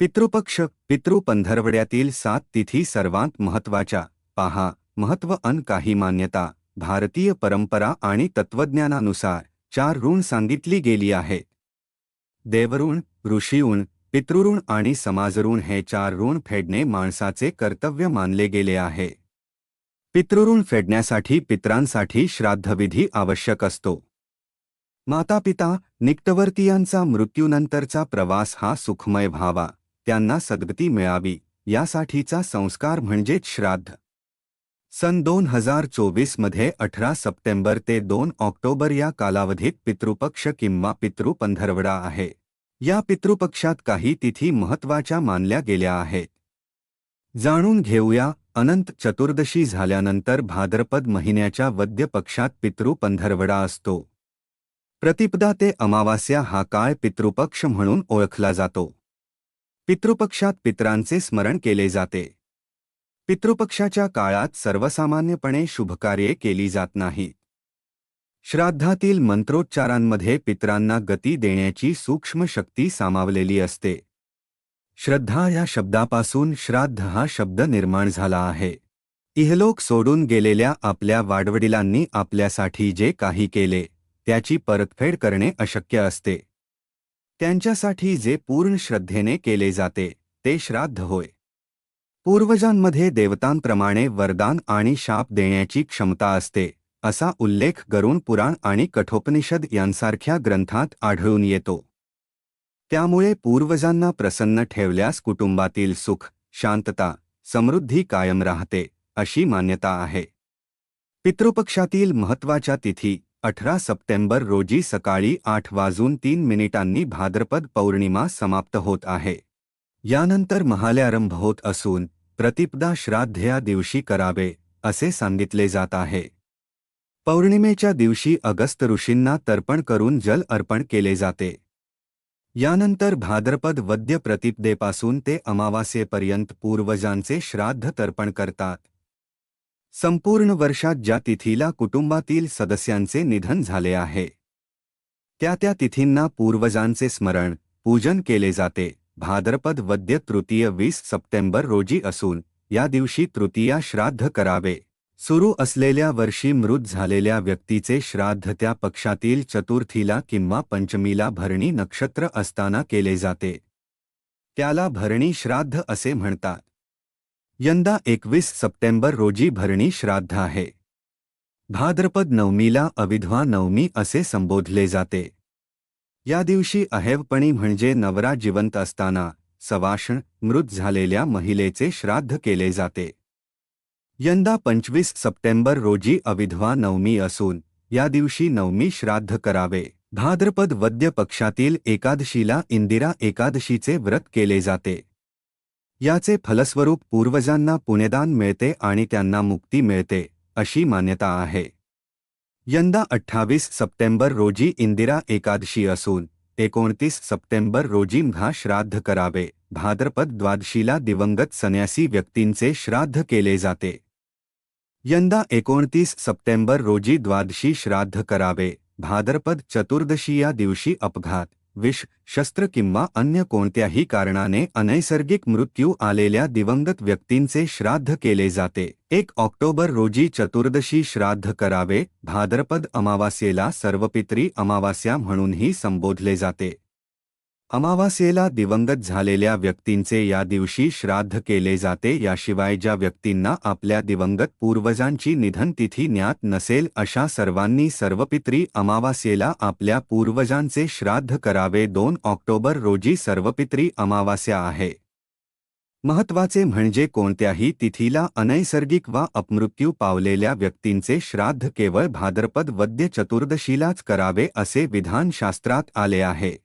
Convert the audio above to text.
पितृपक्ष पितृ पंधरवड्यातील सात तिथी सर्वात महत्त्वाच्या पहा महत्त्व अन काही मान्यता भारतीय परंपरा आणि तत्वज्ञानानुसार चार ऋण सांगितली गेली आहेत. देवऋण ऋषीऋण पितृऋण आणि समाजऋण हे चार ऋण फेडणे माणसाचे कर्तव्य मानले गेले आहे. पितृऋण फेडण्यासाठी पित्रांसाठी श्राद्धविधी आवश्यक असतो. मातापिता निकटवर्तीयांचा मृत्यूनंतरचा प्रवास हा सुखमय व्हावा. त्यांना सद्गती मिळावी यासाठीचा संस्कार म्हणजेच श्राद्ध. सन दोन हजार चोवीसमध्ये अठरा सप्टेंबर ते दोन ऑक्टोबर या कालावधीत पितृपक्ष किंवा पितृपंधरवडा आहे. या पितृपक्षात काही तिथी महत्त्वाच्या मानल्या गेल्या आहेत. जाणून घेऊया अनंत चतुर्दशी झाल्यानंतर भाद्रपद महिन्याच्या वद्य पक्षात पितृपंधरवडा असतो. प्रतिपदा ते अमावास्या हा काळ पितृपक्ष म्हणून ओळखला जातो. पितृपक्षात पित्रांचे स्मरण केले जाते. पितृपक्षाच्या काळात सर्वसामान्यपणे शुभकार्ये केली जात नाहीत. श्राद्धातील मंत्रोच्चारांमध्ये पित्रांना गती देण्याची सूक्ष्म शक्ती सामावलेली असते. श्रद्धा या शब्दापासून श्राद्ध हा शब्द निर्माण झाला आहे. इहलोक सोडून गेलेल्या आपल्या वाडवडिलांनी आपल्यासाठी जे काही केले त्याची परतफेड करणे अशक्य असते. त्यांच्यासाठी जे पूर्ण श्रद्धेने केले जाते ते श्राद्ध होय. पूर्वजांमध्ये देवतांप्रमाणे वरदान आणि शाप देण्याची क्षमता असते असा उल्लेख गरुण पुराण आणि कठोपनिषद यांसारख्या ग्रंथात आढळून येतो. त्यामुळे पूर्वजांना प्रसन्न ठेवल्यास कुटुंबातील सुख शांतता समृद्धी कायम राहते अशी मान्यता आहे. पितृपक्षातील महत्त्वाच्या तिथी अठरा सप्टेंबर रोजी सकाळी आठ वाजून तीन मिनिटांनी भाद्रपद पौर्णिमा समाप्त होत आहे. यानंतर महाल्यारंभ होत असून प्रतिपदा श्राद्ध या दिवशी करावे असे सांगितले जात आहे. पौर्णिमेच्या दिवशी अगस्त ऋषींना तर्पण करून जल अर्पण केले जाते. यानंतर भाद्रपद वद्य प्रतिपदेपासून ते अमावास्येपर्यंत पूर्वजांचे श्राद्ध तर्पण करतात. संपूर्ण वर्षात ज्या तिथीला कुटुंबातील सदस्यांचे निधन झाले आहे त्या त्या तिथींना पूर्वजांचे स्मरण पूजन केले जाते. भाद्रपद वद्य तृतीय वीस सप्टेंबर रोजी असून या दिवशी तृतीया श्राद्ध करावे. सुरू असलेल्या वर्षी मृत झालेल्या व्यक्तीचे श्राद्ध त्या पक्षातील चतुर्थीला किंवा पंचमीला भरणी नक्षत्र असताना केले जाते. त्याला भरणी श्राद्ध असे म्हणतात. यंदा एकवीस सप्टेंबर रोजी भरणी श्राद्ध आहे. भाद्रपद नवमीला अविधवा नवमी असे संबोधले जाते. या दिवशी अहेवपणी म्हणजे नवरा जिवंत असताना सवाषण मृत झालेल्या महिलेचे श्राद्ध केले जाते. यंदा पंचवीस सप्टेंबर रोजी अविधवा नवमी असून या दिवशी नवमी श्राद्ध करावे. भाद्रपद वद्य पक्षातील एकादशीला इंदिरा एकादशीचे व्रत केले जाते. याचे फलस्वरूप पूर्वजांना पुण्यदान मिळते आणि त्यांना मुक्ती मिळते अशी मान्यता आहे. यंदा अठ्ठावीस सप्टेंबर रोजी इंदिरा एकादशी असून एकोणतीस सप्टेंबर रोजी म्हा श्राद्ध करावे भाद्रपद द्वादशीला दिवंगत संन्यासी व्यक्तींचे श्राद्ध केले जाते. यंदा एकोणतीस सप्टेंबर रोजी द्वादशी श्राद्ध करावे भाद्रपद चतुर्दशी या दिवशी अपघात. विष शस्त्र किंवा अन्य कोणत्याही कारणाने अनैसर्गिक मृत्यू आलेल्या दिवंगत व्यक्तींचे श्राद्ध केले जाते. एक ऑक्टोबर रोजी चतुर्दशी श्राद्ध करावे भाद्रपद अमावास्येला सर्वपित्री अमावास्या म्हणूनही संबोधले जाते. अमावास्येला दिवंगत झालेल्या व्यक्तींचे या दिवशी श्राद्ध केले जाते. याशिवाय ज्या व्यक्तींना आपल्या दिवंगत पूर्वजांची निधन तिथी ज्ञात नसेल अशा सर्वांनी सर्वपित्री अमावास्येला आपल्या पूर्वजांचे श्राद्ध करावे. दोन ऑक्टोबर रोजी सर्वपित्री अमावास्या आहे. महत्त्वाचे म्हणजे कोणत्याही तिथीला अनैसर्गिक वा अपमृत्यू पावलेल्या व्यक्तींचे श्राद्ध केवळ भाद्रपद वद्य चतुर्दशीलाच करावे असे विधान शास्त्रात आले आहे.